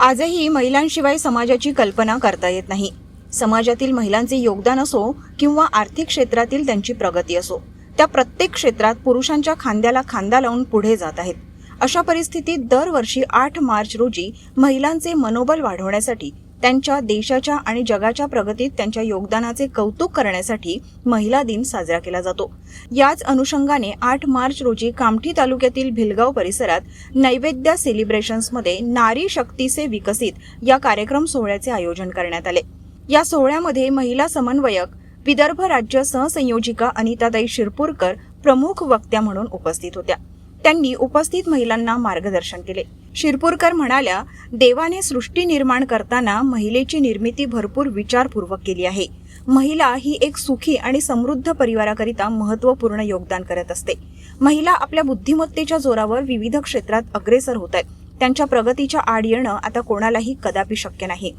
आजही महिलांशिवाय समाजाची कल्पना करता येत नाही. समाजातील महिलांचे योगदान असो किंवा आर्थिक क्षेत्रातील त्यांची प्रगती असो त्या प्रत्येक क्षेत्रात पुरुषांच्या खांद्याला खांदा लावून पुढे जात आहेत. अशा परिस्थितीत दरवर्षी आठ मार्च रोजी महिलांचे मनोबल वाढवण्यासाठी त्यांच्या देशाच्या आणि जगाच्या प्रगतीत त्यांच्या योगदानाचे कौतुक करण्यासाठी महिला दिन साजरा केला जातो. याच अनुषंगाने आठ मार्च रोजी कामठी तालुक्यातील भिलगाव परिसरात नैवेद्य सेलिब्रेशन्समध्ये नारी शक्तीचे विकसित या कार्यक्रम सोहळ्याचे आयोजन करण्यात आले. या सोहळ्यामध्ये महिला समन्वयक विदर्भ राज्य सहसंयोजिका अनिताताई शिरपूरकर प्रमुख वक्त्या म्हणून उपस्थित होत्या. त्यांनी उपस्थित महिलांना मार्गदर्शन केले. शिरपूरकर म्हणाल्या देवाने सृष्टी निर्माण करताना महिलेची निर्मिती भरपूर विचारपूर्वक केली आहे. महिला ही एक सुखी आणि समृद्ध परिवाराकरिता महत्त्वपूर्ण योगदान करत असते. महिला आपल्या बुद्धिमत्तेच्या जोरावर विविध क्षेत्रात अग्रेसर होत आहेत. त्यांच्या प्रगतीच्या आड येणं आता कोणालाही कदापि शक्य नाही.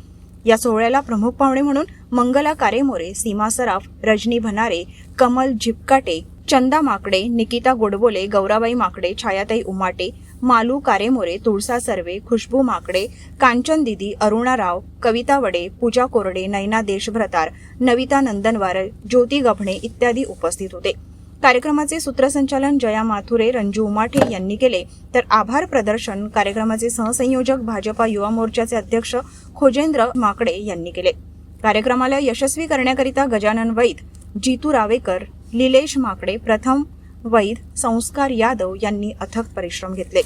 या सोहळ्याला प्रमुख पाहुणे म्हणून मंगला कारेमोरे सीमा सराफ रजनी भनारे कमल झिपकाटे चंदा माकडे निकिता गोडबोले गौराबाई माकडे छायाताई उमाटे मालू कारेमोरे तुळसा सर्वे खुशबू माकडे कांचन दिदी अरुणा राव कविता वडे पूजा कोरडे नैना देशभ्रतार नविता नंदनवार ज्योती गभणे इत्यादी उपस्थित होते. कार्यक्रमाचे सूत्रसंचालन जया माथुरे रंजू उमाठे यांनी केले. तर आभार प्रदर्शन कार्यक्रमाचे सहसंयोजक भाजपा युवा मोर्चाचे अध्यक्ष खोजेंद्र माकडे यांनी केले. कार्यक्रमाला यशस्वी करण्याकरिता गजानन वैद जितू रावेकर निलेश माकडे प्रथम वैद संस्कार यादव यांनी अथक परिश्रम घेतले.